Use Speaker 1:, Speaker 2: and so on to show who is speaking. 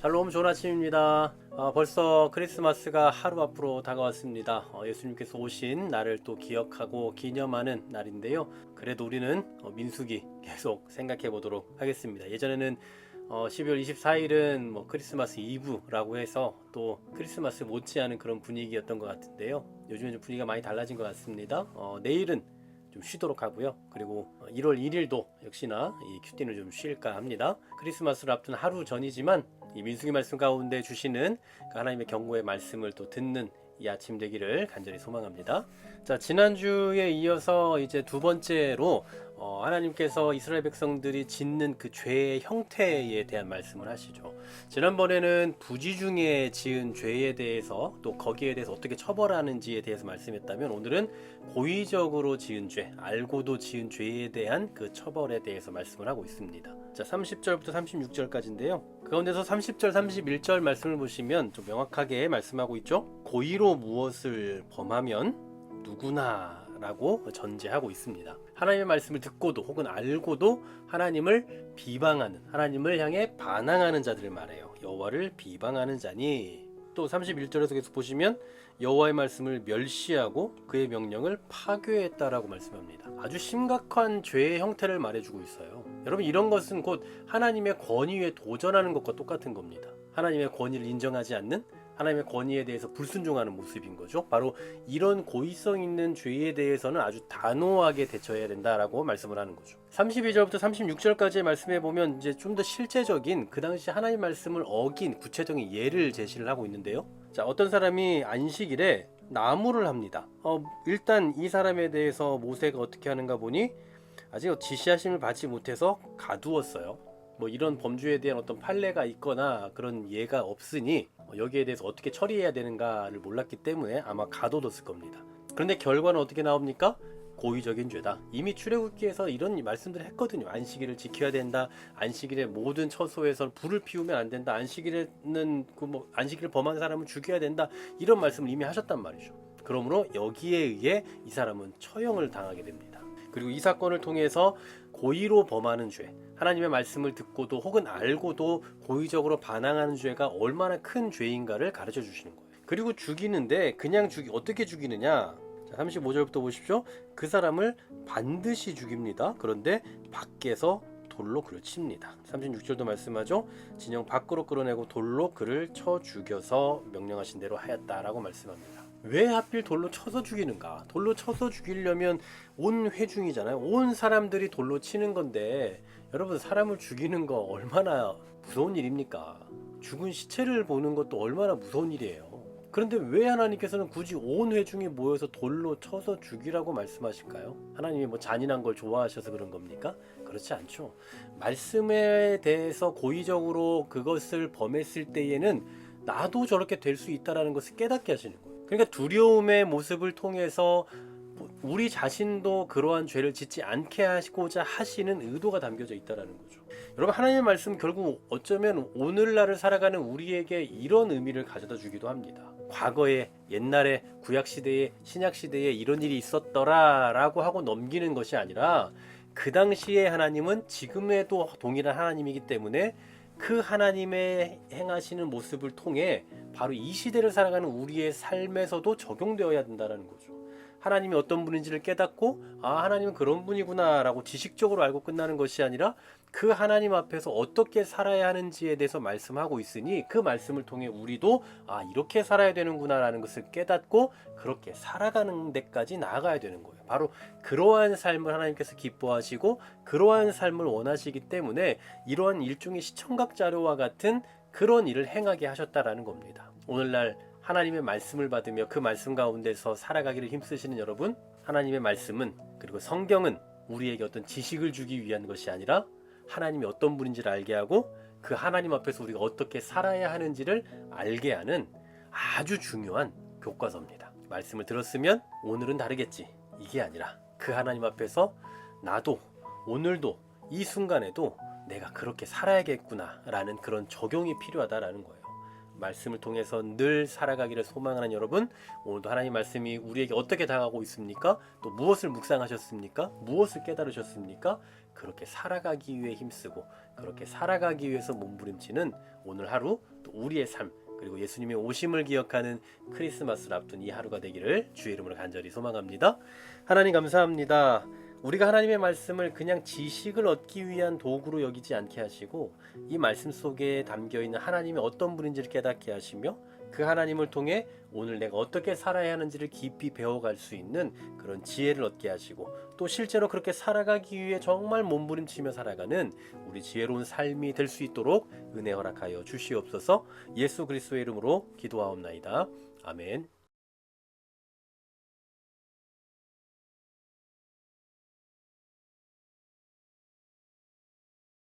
Speaker 1: 샬롬 좋은 아침입니다. 어, 벌써 크리스마스가 하루 앞으로 다가왔습니다. 어, 예수님께서 오신 날을 또 기억하고 기념하는 날인데요. 그래도 우리는 어, 민수기 계속 생각해 보도록 하겠습니다. 예전에는 어, 12월 24일은 뭐 크리스마스 이브라고 해서 또 크리스마스 못지않은 그런 분위기였던 것 같은데요. 요즘은 좀 분위기가 많이 달라진 것 같습니다. 어, 내일은 좀 쉬도록 하고요. 그리고 1월 1일도 역시나 이 큐티는 좀 쉴까 합니다. 크리스마스를 앞둔 하루 전이지만 이 민수기 말씀 가운데 주시는 그 하나님의 경고의 말씀을 또 듣는 이 아침 되기를 간절히 소망합니다. 자, 지난주에 이어서 이제 두 번째로 어, 하나님께서 이스라엘 백성들이 짓는 그 죄의 형태에 대한 말씀을 하시죠. 지난번에는 부지 중에 지은 죄에 대해서 또 거기에 대해서 어떻게 처벌하는지에 대해서 말씀했다면 오늘은 고의적으로 지은 죄, 알고도 지은 죄에 대한 그 처벌에 대해서 말씀을 하고 있습니다. 자, 30절부터 36절까지인데요. 그 가운데서 30절, 31절 말씀을 보시면 좀 명확하게 말씀하고 있죠. 고의로 무엇을 범하면 누구나 라고 전제하고 있습니다. 하나님의 말씀을 듣고도 혹은 알고도 하나님을 비방하는 하나님을 향해 반항하는 자들을 말해요. 여호와를 비방하는 자니 또 31절에서 계속 보시면 여호와의 말씀을 멸시하고 그의 명령을 파괴했다라고 말씀합니다. 아주 심각한 죄의 형태를 말해주고 있어요. 여러분 이런 것은 곧 하나님의 권위에 도전하는 것과 똑같은 겁니다. 하나님의 권위를 인정하지 않는 하나님의 권위에 대해서 불순종하는 모습인 거죠. 바로 이런 고의성 있는 죄에 대해서는 아주 단호하게 대처해야 된다라고 말씀을 하는 거죠. 32절부터 36절까지의 말씀해 보면 이제 좀 더 실제적인 그 당시 하나님 말씀을 어긴 구체적인 예를 제시를 하고 있는데요. 자, 어떤 사람이 안식일에 나무를 합니다. 어, 일단 이 사람에 대해서 모세가 어떻게 하는가 보니 아직 지시하심을 받지 못해서 가두었어요. 뭐 이런 범죄에 대한 어떤 판례가 있거나 그런 예가 없으니 어, 여기에 대해서 어떻게 처리해야 되는가를 몰랐기 때문에 아마 가둬뒀을 겁니다. 그런데 결과는 어떻게 나옵니까? 고의적인 죄다. 이미 출애굽기에서 이런 말씀들을 했거든요. 안식일을 지켜야 된다. 안식일에 모든 처소에서 불을 피우면 안 된다. 안식일에는 그 뭐 안식일을 범한 사람은 죽여야 된다. 이런 말씀을 이미 하셨단 말이죠. 그러므로 여기에 의해 이 사람은 처형을 당하게 됩니다. 그리고 이 사건을 통해서 고의로 범하는 죄, 하나님의 말씀을 듣고도 혹은 알고도 고의적으로 반항하는 죄가 얼마나 큰 죄인가를 가르쳐 주시는 거예요. 그리고 죽이는데 그냥 죽이 어떻게 죽이느냐? 자, 35절부터 보십시오. 그 사람을 반드시 죽입니다. 그런데 밖에서 돌로 그를 칩니다. 36절도 말씀하죠. 진영 밖으로 끌어내고 돌로 그를 쳐 죽여서 명령하신 대로 하였다라고 말씀합니다. 왜 하필 돌로 쳐서 죽이는가? 돌로 쳐서 죽이려면 온 회중이잖아요. 온 사람들이 돌로 치는 건데 여러분 사람을 죽이는 거 얼마나 무서운 일입니까? 죽은 시체를 보는 것도 얼마나 무서운 일이에요. 그런데 왜 하나님께서는 굳이 온 회중이 모여서 돌로 쳐서 죽이라고 말씀하실까요? 하나님이 뭐 잔인한 걸 좋아하셔서 그런 겁니까? 그렇지 않죠. 말씀에 대해서 고의적으로 그것을 범했을 때에는 나도 저렇게 될 수 있다라는 것을 깨닫게 하시는 거예요. 그러니까 두려움의 모습을 통해서 우리 자신도 그러한 죄를 짓지 않게 하시고자 하시는 의도가 담겨져 있다라는 거죠. 여러분 하나님의 말씀 결국 어쩌면 오늘날을 살아가는 우리에게 이런 의미를 가져다 주기도 합니다. 과거에 옛날에 구약 시대에 신약 시대에 이런 일이 있었더라라고 하고 넘기는 것이 아니라 그 당시에 하나님은 지금에도 동일한 하나님이기 때문에 그 하나님의 행하시는 모습을 통해 바로 이 시대를 살아가는 우리의 삶에서도 적용되어야 된다는 거죠. 하나님이 어떤 분인지를 깨닫고 아 하나님은 그런 분이구나라고 지식적으로 알고 끝나는 것이 아니라 그 하나님 앞에서 어떻게 살아야 하는지에 대해서 말씀하고 있으니 그 말씀을 통해 우리도 아 이렇게 살아야 되는구나라는 것을 깨닫고 그렇게 살아가는 데까지 나아가야 되는 거예요. 바로 그러한 삶을 하나님께서 기뻐하시고 그러한 삶을 원하시기 때문에 이러한 일종의 시청각 자료와 같은 그런 일을 행하게 하셨다라는 겁니다. 오늘날 하나님의 말씀을 받으며 그 말씀 가운데서 살아가기를 힘쓰시는 여러분, 하나님의 말씀은 그리고 성경은 우리에게 어떤 지식을 주기 위한 것이 아니라 하나님이 어떤 분인지를 알게 하고 그 하나님 앞에서 우리가 어떻게 살아야 하는지를 알게 하는 아주 중요한 교과서입니다. 말씀을 들었으면 오늘은 다르겠지. 이게 아니라 그 하나님 앞에서 나도 오늘도 이 순간에도 내가 그렇게 살아야겠구나 라는 그런 적용이 필요하다라는 거예요. 말씀을 통해서 늘 살아가기를 소망하는 여러분 오늘도 하나님 말씀이 우리에게 어떻게 다가오고 있습니까? 또 무엇을 묵상하셨습니까? 무엇을 깨달으셨습니까? 그렇게 살아가기 위해 힘쓰고 그렇게 살아가기 위해서 몸부림치는 오늘 하루 또 우리의 삶 그리고 예수님의 오심을 기억하는 크리스마스를 앞둔 이 하루가 되기를 주의 이름으로 간절히 소망합니다. 하나님 감사합니다. 우리가 하나님의 말씀을 그냥 지식을 얻기 위한 도구로 여기지 않게 하시고 이 말씀 속에 담겨 있는 하나님이 어떤 분인지를 깨닫게 하시며 그 하나님을 통해 오늘 내가 어떻게 살아야 하는지를 깊이 배워갈 수 있는 그런 지혜를 얻게 하시고 또 실제로 그렇게 살아가기 위해 정말 몸부림치며 살아가는 우리 지혜로운 삶이 될 수 있도록 은혜 허락하여 주시옵소서 예수 그리스도의 이름으로 기도하옵나이다. 아멘.